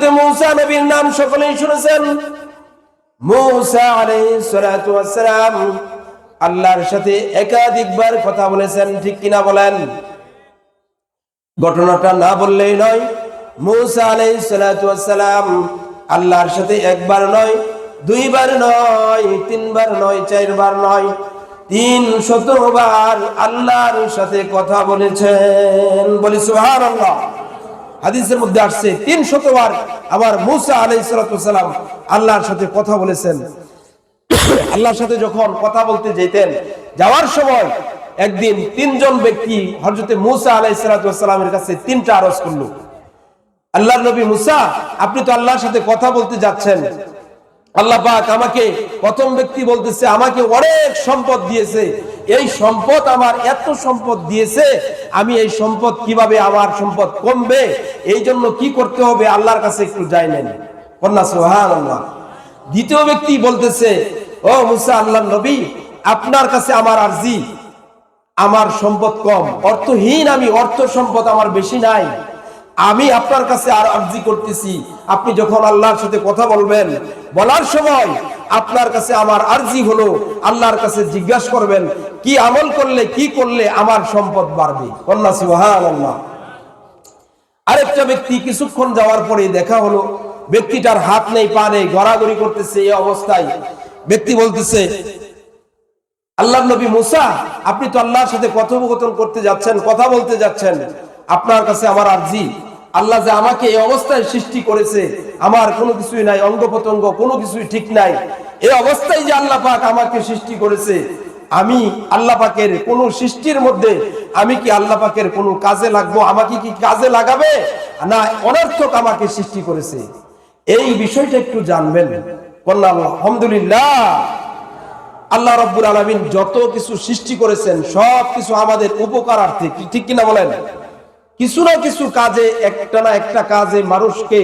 হযরত মূসা নবীর নাম সকলেই শুনেছেন। আল্লাহর সাথে একাধিকবার কথা বলেছেন, ঠিক কিনা বলেন? ঘটনাটা না বললেই নয় আল্লাহর সাথে একবার নয়, দুইবার নয়, তিনবার নয়, চারবার নয়, তিন শতবার আল্লাহর সাথে কথা বলেছেন। বলি সুবহানাল্লাহ। হাদিসের মধ্যে আসছে তিন শতবার আমার মুসা আলাই সালাম আল্লাহর সাথে কথা বলেছেন। আল্লাহর সাথে যখন কথা বলতে যেতেন, যাওয়ার সময় একদিন তিনজন ব্যক্তি হজরতে মুসা আলাই সালামের কাছে তিনটা আরজ করল। আল্লাহ নবী মুসা, আপনি তো আল্লাহর সাথে কথা বলতে যাচ্ছেন। আল্লাহ পাক আমাকে প্রথম ব্যক্তি বলতেছে, আমাকে অনেক সম্পদ দিয়েছে। এই সম্পদ আমার এত সম্পদ দিয়েছে, আমি এই সম্পদ কীভাবে আমার সম্পদ কমবে? এই জন্য কি করতে হবে? আল্লাহর কাছে একটু যাই নেন। কন্যা সোহান দ্বিতীয় ব্যক্তি বলতেছে, ও মুসা আল্লাহ নবী, আপনার কাছে আমার আর্জি, আমার সম্পদ কম। অর্থহীন আমি, অর্থ সম্পদ আমার বেশি নাই। আমি আপনার কাছে আর আর্জি করতেছি। আপনি যখন আল্লাহর সাথে কথা বলবেন বলার সময় আপনার কাছে আমার আর্জি হলো, আল্লাহর কাছে জিজ্ঞাসা করবেন, কি আমল করলে, কি করলে আমার সম্পদ বাড়বে? আরেকটা ব্যক্তি কিছুক্ষণ যাওয়ার পরে দেখা হলো, ব্যক্তিটার হাত নেই, পা নেই, গড়াগড়ি করতেছে এই অবস্থায়। ব্যক্তি বলতেছে আল্লাহ নবী মুসা, আপনি তো আল্লাহর সাথে কথোপকথন করতে যাচ্ছেন, কথা বলতে যাচ্ছেন। আপনার কাছে আমার আর্জি। আল্লাহ যে আমাকে এই অবস্থায় সৃষ্টি করেছে আমার কোনো কিছুই নাই অঙ্গ প্রত্যঙ্গ কোনো কিছুই ঠিক নাই। এই অবস্থায় যে আল্লাহ পাক আমাকে সৃষ্টি করেছে, আমি আল্লাহ পাকের কোন সৃষ্টির মধ্যে আমি কি আল্লাহ পাকের কোন কাজে লাগবো? আমাকে কি কাজে লাগাবে? না, অনর্থক আমাকে সৃষ্টি করেছে। এই বিষয়টা একটু জানবেন। আলহামদুলিল্লাহ, আল্লাহ রব্বুল আলমিন যত কিছু সৃষ্টি করেছেন সব কিছু আমাদের উপকারার্থে। ঠিক কিনা বলেন? কিছু না কিছু কাজে, একটা না একটা কাজে মানুষকে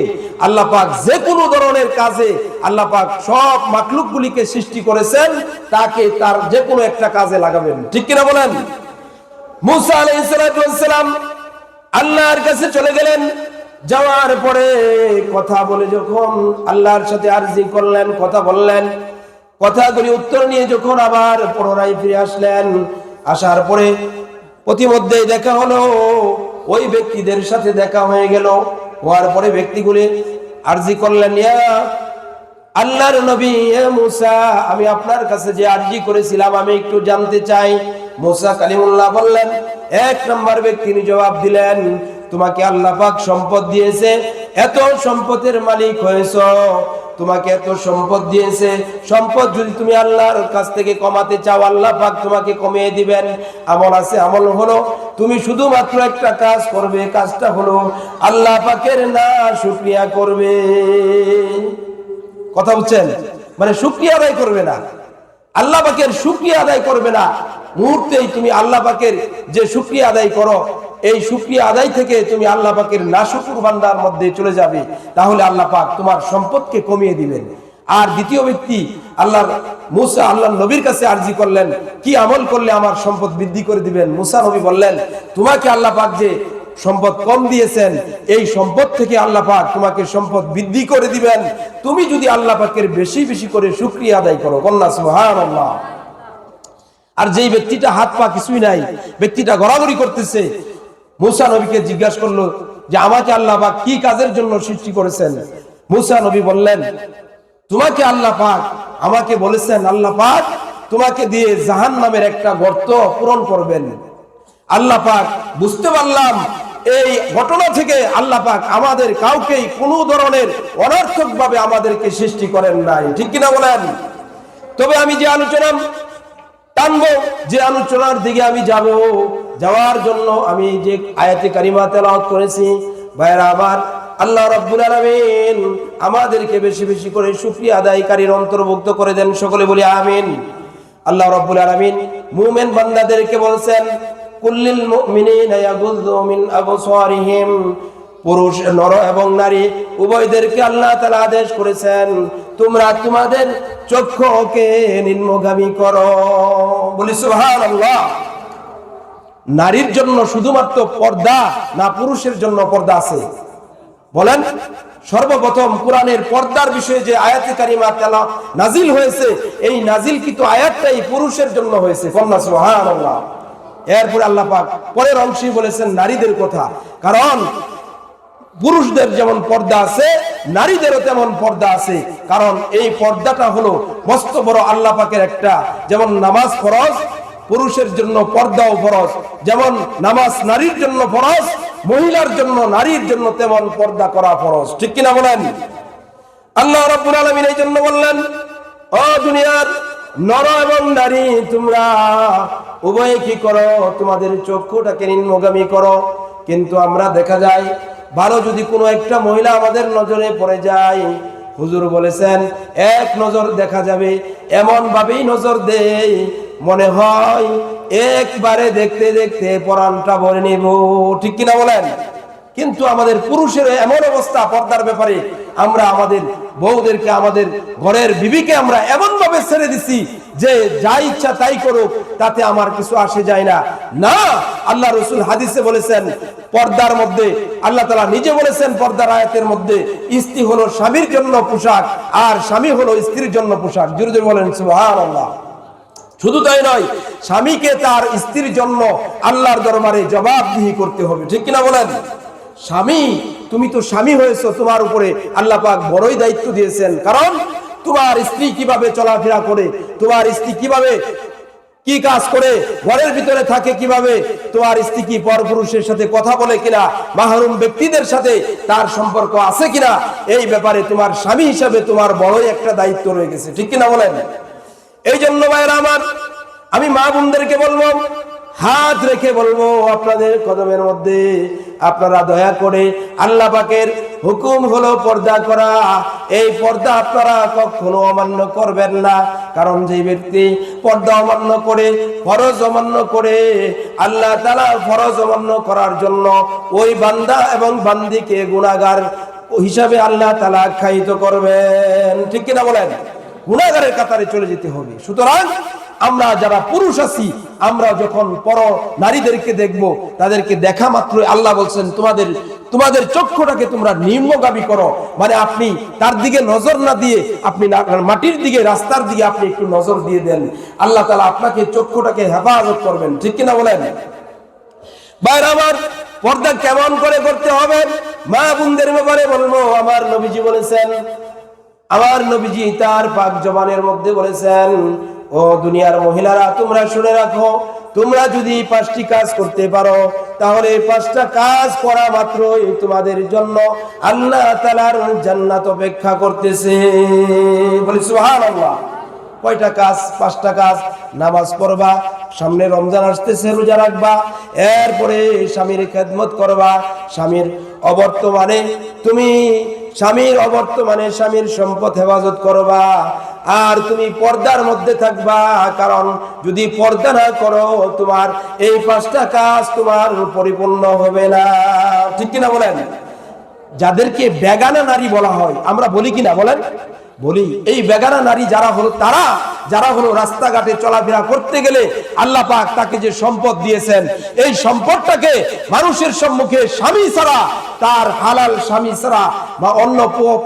আল্লাহ পাক যে কোনো ধরনের কাজে আল্লাহ পাক সব মাকলুক গুলিকে সৃষ্টি করেছেন, তাকে তার যে কোনো একটা কাজে লাগাবেন। ঠিক কিনা বলেন? মুসা আলাইসালাম আল্লাহর কাছে চলে গেলেন। যাওয়ার পরে কথা বলে যখন আল্লাহর সাথে আরজি করলেন, কথা বললেন, কথাগুলি উত্তর নিয়ে যখন আবার পুনরায় ফিরে আসলেন, আসার পরে প্রতিমধ্যে দেখা হলো ওই ব্যক্তিদের সাথে দেখা হয়ে গেল। হওয়ার পরে ব্যক্তিগুলি আরজি করলেন আল্লাহর নবী মুসা, আমি আপনার কাছে যে আরজি করেছিলাম, আমি একটু জানতে চাই। মুসা কালিমুল্লাহ বললেন, এক নম্বর ব্যক্তি তিনি জবাব দিলেন, তোমাকে আল্লাহ পাক সম্পদ দিয়েছে, এত সম্পদের মালিক হয়েছ। তোমাকে এত সম্পদ দিয়েছে। সম্পদ যদি তুমি আল্লাহর কাছ থেকে কমাতে চাও, আল্লাহ পাক তোমাকে কমিয়ে দিবেন। আমল আছে, আমল হলো, তুমি শুধুমাত্র একটা কাজ করবে, কাজটা হলো আল্লাহ পাকের না, শুক্রিয়া করবে। কথা বুঝছেন? মানে শুক্রিয়া আদায় করবে না। আল্লাহ পাকের শুক্রিয়া আদায় করবে না। মুহূর্তেই তুমি আল্লাহ পাকের যে শুক্রিয়া আদায় করো এই শুক্রিয়া আদায় থেকে তুমি আল্লাহ পাকের নাশুকুর বান্দার মধ্যে চলে যাবে। তাহলে আল্লাহ পাক তোমার সম্পদকে কমিয়ে দিবেন আর দ্বিতীয় ব্যক্তি, আল্লাহ মুসা আল্লাহ নবীর কাছে আরজি করলেন, কি আমল করলে আমার সম্পদ বৃদ্ধি করে দিবেন? মুসা নবী বললেন, তোমাকে আল্লাহ পাক যে সম্পদ কম দিয়েছেন, এই সম্পদ থেকে আল্লাহ পাক তোমাকে সম্পদ বৃদ্ধি করে দিবেন। তুমি যদি আল্লাহ পাকের বেশি বেশি করে সুক্রিয়া আদায় করো কন্যা সুবহানাল্লাহ। আর যেই ব্যক্তিটা হাত পা কিছুই নাই, ব্যক্তিটা গড়াগড়ি করতেছে মুসা নবীকে জিজ্ঞাসা করল যে, আমাকে আল্লাহ পাক কি কাজের জন্য সৃষ্টি করেছেন? মুসা নবী বললেন, তোমাকে আল্লাহ পাক আমাকে বলেছেন, আল্লাহ পাক তোমাকে দিয়ে জাহান নামের একটা গর্ত পূরণ করবেন। আল্লাহ পাক, বুঝতে পারলাম, এই ঘটনা থেকে আল্লাহ পাক আমাদের কাউকেই কোনো ধরনের অনর্থক ভাবে আমাদেরকে সৃষ্টি করেন নাই। ঠিক কিনা বলেন? তবে আমি যে আলোচনা টানবো, যে আলোচনার দিকে আমি যাব যাওয়ার জন্য আমি যে আয়াতে কারিমা তেলাওয়াত করেছি ভাইরা আমার, আল্লাহ রাব্বুল আলামিন আমাদেরকে বেশি বেশি করে শুকরিয়া আদায়কারীর অন্তর্ভুক্ত করে দেন, সকলে বলি আমিন। আল্লাহ রাব্বুল আলামিন মুমিন বান্দাদেরকে বলছেন, কুল্লিল মুমিনিনা ইয়াগুযু মিন পুরুষ, নর এবং নারী উভয়দেরকে আল্লাহ তাআলা আদেশ করেছেন, তোমরা তোমাদের চক্ষুকে নিম্নগামী করো। বলি সুবহানাল্লাহ। নারীর জন্য শুধুমাত্র পর্দা না পুরুষের জন্য পর্দা আছে? বলেন, সর্বপ্রথম কোরআনের পর্দার বিষয়ে যে আয়াতে কারিমা তেলা নাজিল হয়েছে, এই নাজিল কিন্তু আয়াতটাই পুরুষের জন্য হয়েছে। কন্যা সুবহানাল্লাহ। এরপরে আল্লাহ পাক পরের অংশে বলেছেন নারীদের কথা। কারণ, পুরুষদের যেমন পর্দা আছে, নারীদেরও তেমন পর্দা আছে। কারণ, এই পর্দাটা হলো মস্ত বড় আল্লাহ পাকের একটা, যেমন নামাজ ফরজ পুরুষের জন্য পর্দাও ফরজ। যেমন নামাজ নারীর জন্য ফরজ, মহিলার জন্য নারীর জন্য তেমন পর্দা করা ফরজ। ঠিক কিনা বলেন? আল্লাহ রাব্বুল আলামিন এই জন্য বললেন, ও দুনিয়ার নর এবং নারী, তোমরা উভয়ে কি করো? তোমাদের চক্ষুটাকে নিম্নগামী করো। কিন্তু আমরা দেখা যায়, ভালো যদি কোনো একটা মহিলা আমাদের নজরে পড়ে যায়, হুজুর বলেছেন, এক নজর দেখা যাবে এমন ভাবেই নজর দেই মনে হয় একবারে দেখতে দেখতে পরানটা ভরে নেব। ঠিক কিনা বলেন? কিন্তু আমাদের পুরুষের এমন অবস্থা পর্দার ব্যাপারে। আমরা আমাদের বউদেরকে, আমাদের ঘরের বিবিকে আমরা এমন ভাবে ছেড়ে দিছি যে যা ইচ্ছা তাই করুক, তাতে আমার কিছু আসে যায় না। না, আল্লাহ রসুল হাদিসে বলেছেন, পর্দার মধ্যে, আল্লাহ তালা নিজে বলেছেন পর্দার আয়াতের মধ্যে, স্ত্রী হলো স্বামীর জন্য পোশাক আর স্বামী হলো স্ত্রীর জন্য পোশাক। জোরে জোরে বলেন, সুবহানাল্লাহ। শুধু তাই নয়, স্বামীকে তার স্ত্রীর জন্য আল্লাহর দরবারে জবাবদিহি করতে হবে, ঠিক কিনা বলেন? স্বামী, তুমি তো স্বামী হয়েছো, তোমার উপরে আল্লাহ পাক বড়ই দায়িত্ব দিয়েছেন। কারণ তোমার স্ত্রী কীভাবে চলাফেরা করে, তোমার স্ত্রী কীভাবে কি কাজ করে, ঘরের ভিতরে থাকে কীভাবে, তোমার স্ত্রী কি পরপুরুষের সাথে কথা বলে কিনা, মাহরুম ব্যক্তিদের সাথে তার সম্পর্ক আছে কিনা, এই ব্যাপারে তোমার স্বামী হিসাবে তোমার বড়ই একটা দায়িত্ব রয়ে গেছে, ঠিক কিনা বলেন? এই জন্য ভাইয়েরা আমার, আমি মা বোনদেরকে বলব, হাত রেখে বলব আপনাদের কদমের মধ্যে, আপনারা দয়া করে আল্লাহ পাকের হুকুম হলো পর্দা করা। এই পর্দা আপনারা কখনো অমান্য করবেন না, কারণ যে ব্যক্তি পর্দা অমান্য করে, ফরজ অমান্য করে, আল্লাহ তালা ফরজ অমান্য করার জন্য ওই বান্দা এবং বান্দিকে গুণাগার হিসাবে আল্লাহ তালা আখ্যায়িত করবেন। ঠিক কিনা বলেন? গুণাগারের কাতারে চলে যেতে হবে। সুতরাং আমরা যারা পুরুষ আছি, আমরা যখন পর নারীদেরকে দেখব, তাদেরকে দেখা মাত্র আল্লাহ বলছেন, তোমাদের তোমাদের চক্ষুটাকে তোমরা নিম্নগামী করো। মানে আপনি তার দিকে নজর না দিয়ে, আপনি মাটির দিকে, রাস্তার দিকে আপনি একটু নজর দিয়ে দেন। আল্লাহ তালা আপনাকে চক্ষুটাকে হেফাজত করবেন। ঠিক কিনা বলেন? বাইরে আমার, পর্দা কেমন করে করতে হবে? মা বোনদের ব্যাপারে বলব, আমার নবীজি বলেছেন আমার নবীজি তার পাক জবানের মধ্যে বলেছেন, ও দুনিয়ার মহিলারা, তোমরা শুনে রাখো, তোমরা যদি পাঁচটি কাজ করতে পারো, তাহলে পাঁচটা কাজ করা মাত্রই তোমাদের জন্য আল্লাহ তালার জান্নাত অপেক্ষা করতেছে। বলি, সুবহানাল্লাহ, কয়টা কাজ, পাঁচটা কাজ? নামাজ পড়বা, সামনে রমজান আসতেছে, রোজা রাখবা, এরপরে স্বামীর খেদমত করবা, স্বামীর অবর্তমানে তুমি স্বামীর অবর্তমানে স্বামীর সম্পদ হেফাজত করবা। আর তুমি পর্দার মধ্যে থাকবা, কারণ যদি পর্দা না করো, তোমার এই পাঁচটা কাজ তোমার পরিপূর্ণ হবে না। ঠিক কিনা বলেন? যাদেরকে বেগানা নারী বলা হয়, আমরা বলি কিনা বলেন? বলি, এই বেগানা নারী যারা হলো তারা, যারা হলো রাস্তাঘাটে চলাফেরা করতে গেলে আল্লাহ পাক তাকে যে সম্পদ দিয়েছেন, এই সম্পদটাকে মানুষের সম্মুখে স্বামী ছাড়া, তার হালাল স্বামী ছাড়া বা অন্য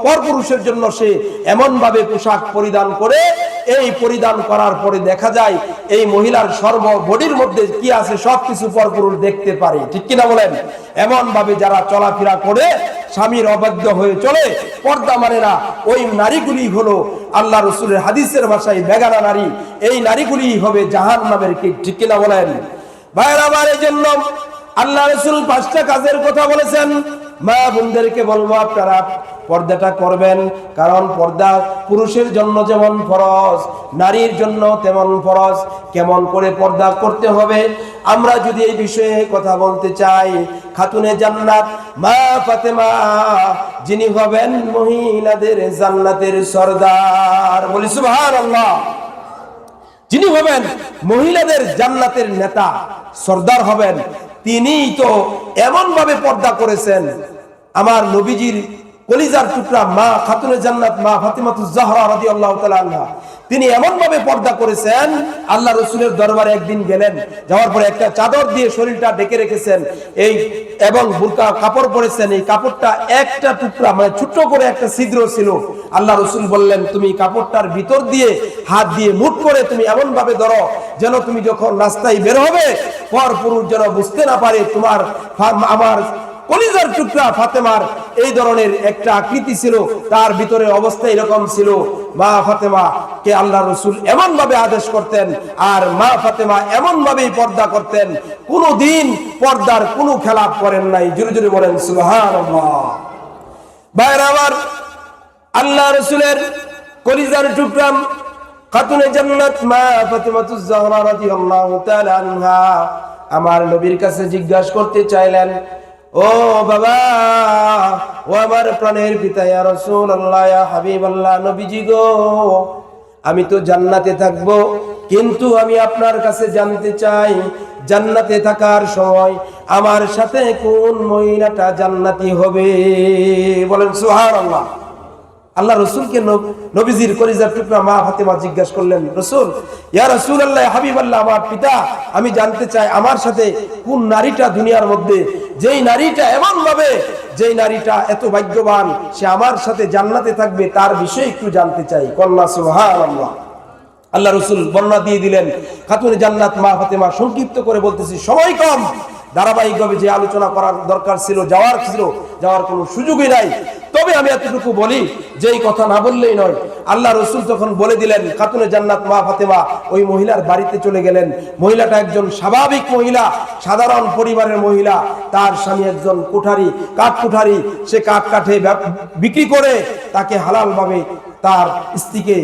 পরপুরুষের জন্য সে এমনভাবে পোশাক পরিধান করে এই পরিধান করার পরে দেখা যায় এই মহিলার সর্ব বডির মধ্যে কি আছে সবকিছু পরপুরুষ দেখতে পারে। ঠিক কিনা বলেন? এমন ভাবে যারা চলাফেরা করে, স্বামীর অবাধ্য হয়ে চলে, পর্দা মানে না, ওই নারীগুলি হলো আল্লাহ রসুলের হাদিসের ভাষায় বেগানা নারী। এই নারীগুলি হবে জাহান নামের কি ঠিক কিনা বলেন? ভাইয়ের আবার এই জন্য আল্লাহ রসুল পাঁচটা কাজের কথা বলেছেন। মা বোনদেরকে বলব আপনারা পর্দাটা করবেন, কারণ পর্দা পুরুষের জন্য যেমন ফরজ, নারীর জন্য তেমন ফরজ। কেমন করে পর্দা করতে হবে? আমরা যদি এই বিষয়ে কথা বলতে চাই, খাতুনে জান্নাত মা ফাতেমা, যিনি হবেন মহিলাদের জান্নাতের সর্দার। বলি সুবহানাল্লাহ। যিনি হবেন মহিলাদের জান্নাতের নেতা, সর্দার হবেন। তিনিই তো এমন ভাবে পর্দা করেছেন। আমার নবীজির কলিজার টুকরা মা খাতুনে জান্নাত, মা ফাতিমাতুজ জাহরা রাদিয়াল্লাহু তাআলা তিনি এমন ভাবে পর্দা করেছেন, আল্লাহ রসুলের দরবারে একদিন গেলেন, যাওয়ার পরে একটা চাদর দিয়ে শরীরটা ডেকে রেখেছেন, এই এবং বুরকা কাপড় পরেছেন, এই কাপড়টা একটা টুকরা মানে ছোট্ট করে একটা ছিদ্র ছিল। আল্লাহ রসুল বললেন, তুমি কাপড়টার ভিতর দিয়ে হাত দিয়ে মুঠ করে তুমি এমন ভাবে ধরো, যেন তুমি যখন রাস্তায় বের হবে, পর পুরুষ যেন বুঝতে না পারে, তোমার আমার কলিজার টুকরা ফাতেমার এই ধরনের একটা আকৃতি ছিল, তার ভিতরে অবস্থা এরকম ছিল, মা ফাতেমা কে আল্লাহ রসুল এমন ভাবে আদেশ করতেন আর মা ফাতেমা এমন ভাবেই পর্দা করতেন। কোনো দিন পর্দার কোনো খেলাপ করেন নাই। জুড়ে জুড়ে বলেন সুহান ভাইরা আল্লাহ রসুলের কলিজার টুকরাম খাতুনে জান্নাত মা ফাতেমাতুজ জাহরা রাদিয়াল্লাহু তাআলা আনহা। আমার নবীর কাছে জিজ্ঞাসা করতে চাইলেন ও বাবা, ও আমার প্রাণের পিতা, ইয়া রাসূলুল্লাহ, ইয়া হাবিবাল্লাহ, নবীজি গো। আমি তো জান্নাতে থাকব, কিন্তু আমি আপনার কাছে জানতে চাই, জান্নাতে থাকার সময় আমার সাথে কোন মহিলাটা জান্নাতি হবে? বলেন সুবহানাল্লাহ। আল্লাহ রসুলকে নবীজির কলিজার টুকরা মা ফাতেমা জিজ্ঞাসা করলেন, রসুল, ইয়া রসুল আল্লাহ হাবিব আল্লাহ আমার পিতা, আমি জানতে চাই আমার সাথে কোন নারীটা দুনিয়ার মধ্যে? যেই নারীটা এমন ভাবে যেই নারীটা এত ভাগ্যবান, সে আমার সাথে জান্নাতে থাকবে, তার বিষয়ে একটু জানতে চাই। কন্যা সুহান আল্লাহ আল্লাহ রসুল বর্ণনা দিয়ে দিলেন, খাতুনে জান্নাত মা ফাতেমা সংক্ষিপ্ত করে বলতেছি, সময় কম। ধারাবাহিকভাবে যে আলোচনা করার দরকার ছিল, যাওয়ার ছিল, যাওয়ার কোনো সুযোগই নাই। তবে আমি এতটুকু বলি যে এই কথা না বললেই নয়, আল্লাহ রসুল তখন বলে দিলেন খাতুনে জান্নাত মা ফাতেমা ওই মহিলার বাড়িতে চলে গেলেন। মহিলাটা একজন স্বাভাবিক মহিলা, সাধারণ পরিবারের মহিলা। তার স্বামী একজন কুঠারি, কাঠ কুঠারি। সে কাঠ কাঠে বিক্রি করে তাকে হালালভাবে তার স্ত্রীকে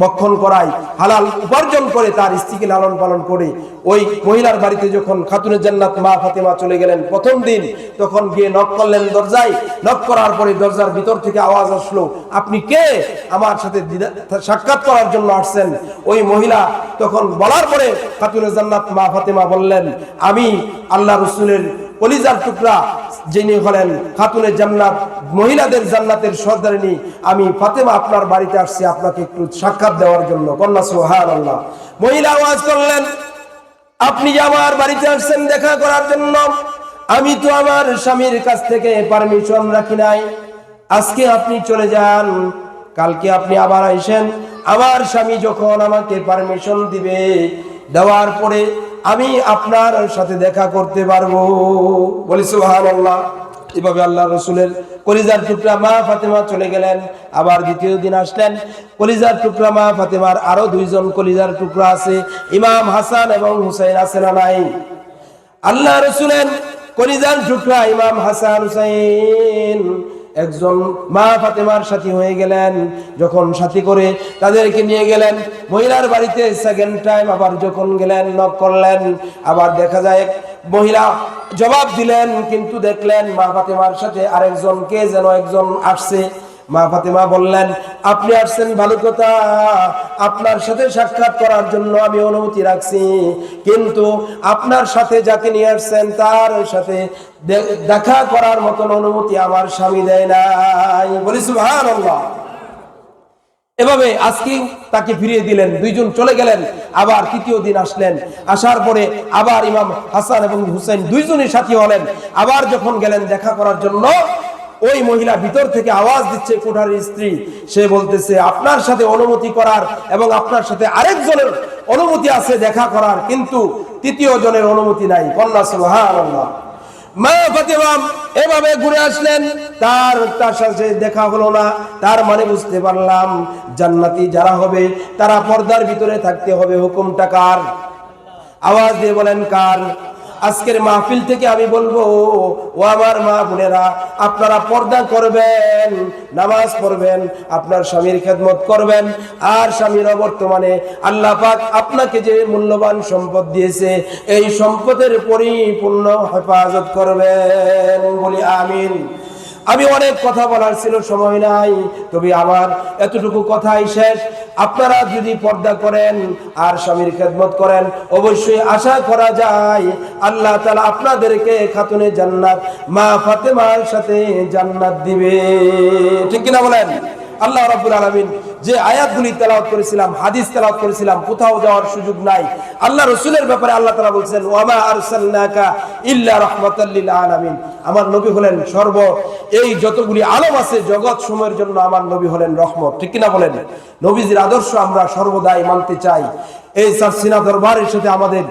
বক্ষণ করায়, হালাল উপার্জন করে তার স্ত্রীকে লালন পালন করে। ওই মহিলার বাড়িতে যখন খাতুনের জান্নাত মা ফাতেমা চলে গেলেন প্রথম দিন, তখন গিয়ে নক করলেন দরজায়। নক করার পরে দরজার ভিতর থেকে আওয়াজ আসলো, আপনি কে? আমার সাথে সাক্ষাৎ করার জন্য আসছেন। ওই মহিলা তখন বলার পরে খাতুনের জান্নাত মা ফাতেমা বললেন, আমি আল্লাহ রসুলের কলিজার টুকরা, যিনি হলেন খাতুনের জান্নাত, মহিলাদের জান্নাতের সর্দারিনী, আমি ফাতেমা আপনার বাড়িতে আসছি, আপনাকে একটু সাক্ষাৎ দেওয়ার জন্য। কন্যা সোহান আল্লাহ মহিলা আওয়াজ করলেন, আপনি যে আমার বাড়িতে আসছেন দেখা করার জন্য, আমি তো আমার স্বামীর কাছ থেকে পারমিশন রাখি নাই। আজকে আপনি চলে যান, কালকে আপনি আবার আইসেন আমার স্বামী যখন আমাকে পারমিশন দিবে দেওয়ার পরে আমি আপনার সাথে দেখা করতে পারব। বলি সুহান আল্লাহ এভাবে আল্লাহ রসুলের কলিজার টুকরা মা ফাতেমা চলে গেলেন, আবার দ্বিতীয় দিন আসলেন। কলিজার টুকরা মা ফাতেমার আরও দুইজন কলিজার টুকরা আছে, ইমাম হাসান এবং হুসাইন আছে না নাই? আল্লাহ রসুলের কলিজার টুকরা ইমাম হাসান হুসাইন। একজন মা ফাতেমার সাথী হয়ে গেলেন। যখন সাথী করে তাদেরকে নিয়ে গেলেন, মহিলার বাড়িতে সেকেন্ড টাইম আবার যখন গেলেন নক করলেন, আবার দেখা যায় মহিলা জবাব দিলেন, কিন্তু দেখলেন মা ফাতেমার সাথে আরেকজন কে যেন একজন আসছে। মা ফাতেমা বললেন, আপনি আসছেন ভালো কথা। আপনার সাথে সাক্ষাৎ করার জন্য আমি অনুমতি রাখছি। কিন্তু আপনার সাথে যাকে নিয়ে আসছেন, তার সাথে দেখা করার মতন অনুমতি আমার স্বামী দেয় নাই। বলি, সুবহানাল্লাহ। এভাবে আজকে তাকে ফিরিয়ে দিলেন, দুইজন চলে গেলেন, আবার তৃতীয় দিন আসলেন। আসার পরে আবার ইমাম হাসান এবং হুসেন দুইজনই সাথী হলেন। আবার যখন গেলেন দেখা করার জন্য ওই মহিলা ভিতর থেকে আওয়াজ দিচ্ছে কোঠার স্ত্রী। সে বলতেছে, আপনার সাথে অনুমতি করার এবং আপনার সাথে আরেকজনের অনুমতি আছে দেখা করার, কিন্তু তৃতীয় জনের অনুমতি নাই। কন্যা ফাতেমা এভাবে ঘুরে আসলেন। তার তার সাথে দেখা হলো না। তার মানে বুঝতে পারলাম, জান্নাতি যারা হবে, তারা পর্দার ভিতরে থাকতে হবে। হুকুমটা কার? আওয়াজ দিয়ে বলেন, কার? আজকের মাহফিল থেকে আমি বলব, ও আমার মা বোনেরা, আপনারা পর্দা করবেন, নামাজ পড়বেন, আপনার স্বামীর খেদমত করবেন, আর স্বামীর বর্তমানে আল্লাহ পাক আপনাকে যে মূল্যবান সম্পদ দিয়েছে, এই সম্পদের পরিপূর্ণ হেফাজত করবেন। বলি আমিন। আমি অনেক কথা বলার ছিল, সময় নাই। তবে আমার এতটুকু কথাই শেষ। আপনারা যদি পর্দা করেন আর স্বামীর খেদমত করেন, অবশ্যই আশা করা যায় আল্লাহ তালা আপনাদেরকে খাতুনে জান্নাত, মা ফাতেমার সাথে জান্নাত দিবে। ঠিক কিনা বলেন? আল্লাহ রাব্বুল আলামিন যে আয়াতগুলি তেলাওয়াত করেছিলাম, হাদিস তেলাওয়াত করেছিলাম, কোথাও যাওয়ার সুযোগ নাই। আল্লাহ রসুলের ব্যাপারে আল্লাহ তালা বলছেন ওয়ামা আরসালনাকা ইল্লা রাহমাতাল লিল আলামিন। আমার নবী হলেন সর্ব, এই যতগুলি আলম আছে জগৎ সময়ের জন্য আমার নবী হলেন রহমত। ঠিক কিনা বলেন? নবীজির আদর্শ আমরা সর্বদাই মানতে চাই। এই সারসিনা দরবারের সাথে আমাদের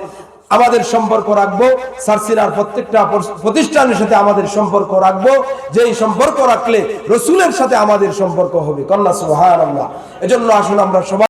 আমাদের সম্পর্ক রাখব। সারসিনার প্রত্যেকটা প্রতিষ্ঠানের সাথে আমাদের সম্পর্ক রাখব। যেই সম্পর্ক রাখলে রসুলের সাথে আমাদের সম্পর্ক হবে। কন্যা সুহান আল্লাহ এজন্য আসুন আমরা সবাই